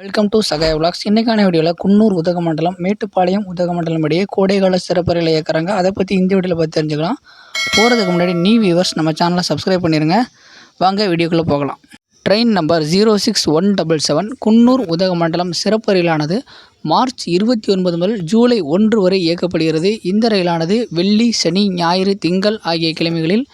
Welcome to Sahaya vlogs இன்றைக்கான வீடியோவில் குன்னூர் உதகமண்டலம் மேட்டுப்பாளையம் உதகமண்டலம் இடையே கோடைகால சிறப்பு ரயில் இயக்கிறாங்க. அதை பற்றி இந்த வீடியோவில் பார்த்து தெரிஞ்சுக்கலாம். போகிறதுக்கு முன்னாடி நீ வியூவர்ஸ் நம்ம சேனலை சப்ஸ்கிரைப் பண்ணிடுங்க வாங்க வீடியோக்குள்ளே போகலாம். Train number zero six one double seven Coonoor Udhagamandalam சிறப்பு ரயிலானது மார்ச் இருபத்தி ஒன்பது முதல் ஜூலை ஒன்று வரை இயக்கப்படுகிறது. இந்த ரயிலானது வெள்ளி சனி ஞாயிறு திங்கள் ஆகிய கிழமைகளில்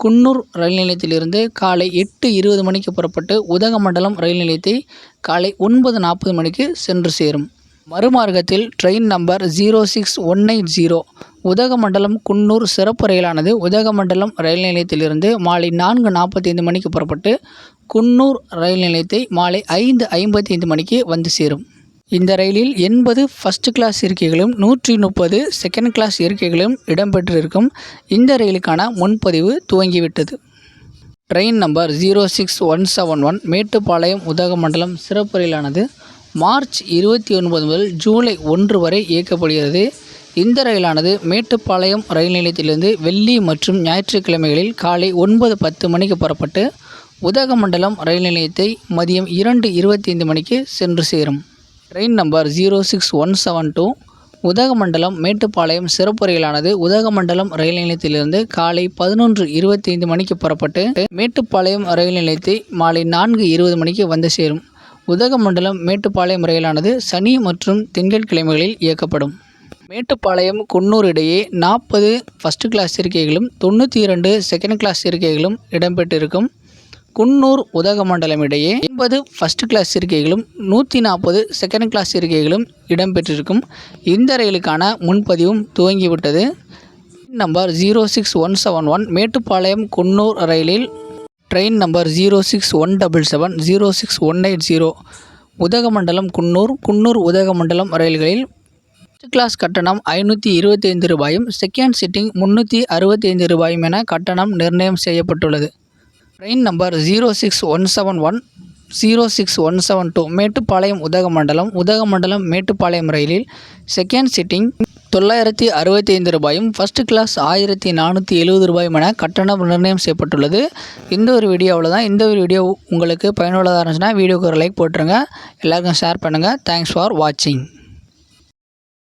குன்னூர் ரயில் நிலையத்திலிருந்து காலை எட்டு இருபது மணிக்கு புறப்பட்டு உதகமண்டலம் ரயில் நிலையத்தை காலை ஒன்பது நாற்பது மணிக்கு சென்று சேரும். மறுமார்க்கத்தில் train number zero six one eight zero Udhagamandalam Coonoor சிறப்பு ரயிலானது உதகமண்டலம் ரயில் நிலையத்திலிருந்து மாலை நான்கு நாற்பத்தைந்து மணிக்கு புறப்பட்டு குன்னூர் ரயில் நிலையத்தை மாலை ஐந்து ஐம்பத்தைந்து மணிக்கு வந்து சேரும். இந்த ரயிலில் எண்பது ஃபஸ்ட் கிளாஸ் இருக்கைகளும் நூற்றி முப்பது செகண்ட் கிளாஸ் இருக்கைகளும் இடம்பெற்றிருக்கும். இந்த ரயிலுக்கான முன்பதிவு துவங்கிவிட்டது. Train number zero six one seven one Mettupalayam Udhagamandalam சிறப்பு ரயிலானது மார்ச் இருபத்தி ஒன்பது முதல் ஜூலை ஒன்று வரை இயக்கப்படுகிறது. இந்த ரயிலானது மேட்டுப்பாளையம் ரயில் நிலையத்திலிருந்து வெள்ளி மற்றும் ஞாயிற்றுக்கிழமைகளில் காலை ஒன்பது பத்து மணிக்கு புறப்பட்டு உதகமண்டலம் ரயில் நிலையத்தை மதியம் இரண்டு இருபத்தைந்து மணிக்கு சென்று சேரும். Train number zero six one seven two Udhagamandalam Mettupalayam சிறப்பு ரயிலானது உதகமண்டலம் ரயில் நிலையத்திலிருந்து காலை பதினொன்று இருபத்தைந்து மணிக்கு புறப்பட்டு மேட்டுப்பாளையம் ரயில் நிலையத்தை மாலை நான்கு இருபது மணிக்கு வந்து சேரும். உதகமண்டலம் மேட்டுப்பாளையம் ரயிலானது சனி மற்றும் திங்கட்கிழமைகளில் இயக்கப்படும். மேட்டுப்பாளையம் குன்னூர் இடையே நாற்பது ஃபஸ்ட் கிளாஸ் இருக்கைகளும் தொண்ணூற்றி இரண்டு செகண்ட் கிளாஸ் இருக்கைகளும் இடம்பெற்றிருக்கும். குன்னூர் உதகமண்டலம் இடையே எண்பது ஃபஸ்ட் கிளாஸ் இருக்கைகளும் நூற்றி நாற்பது செகண்ட் கிளாஸ் இருக்கைகளும் இடம்பெற்றிருக்கும். இந்த ரயிலுக்கான முன்பதிவும் துவங்கிவிட்டது. Number zero six one seven one Mettupalayam Coonoor ரயிலில் train number zero six one double seven zero six one eight zero Udhagamandalam Coonoor Coonoor Udhagamandalam ரயில்களில் ஃபஸ்ட் கிளாஸ் கட்டணம் ஐநூற்றி இருபத்தைந்து ரூபாயும் செகண்ட் சிட்டிங் முந்நூற்றி அறுபத்தைந்து ரூபாயும் என கட்டணம் நிர்ணயம் செய்யப்பட்டுள்ளது. Train number zero six one seven one zero six one seven two Mettupalayam Udhagamandalam Udhagamandalam Mettupalayam ரயிலில் செகண்ட் சிட்டிங் தொள்ளாயிரத்தி அறுபத்தி ஐந்து ரூபாயும் ஃபஸ்ட்டு கிளாஸ் ஆயிரத்தி நானூற்றி எழுபது ரூபாயும் என கட்டணம் நிர்ணயம் செய்யப்பட்டுள்ளது. இந்த ஒரு வீடியோ அவ்வளோதான் இந்த ஒரு வீடியோ உங்களுக்கு பயனுள்ளதாக இருந்துச்சுன்னா வீடியோக்கு ஒரு லைக் போட்டுருங்க. எல்லாருக்கும் ஷேர் பண்ணுங்கள் தேங்க்ஸ் ஃபார் வாட்சிங்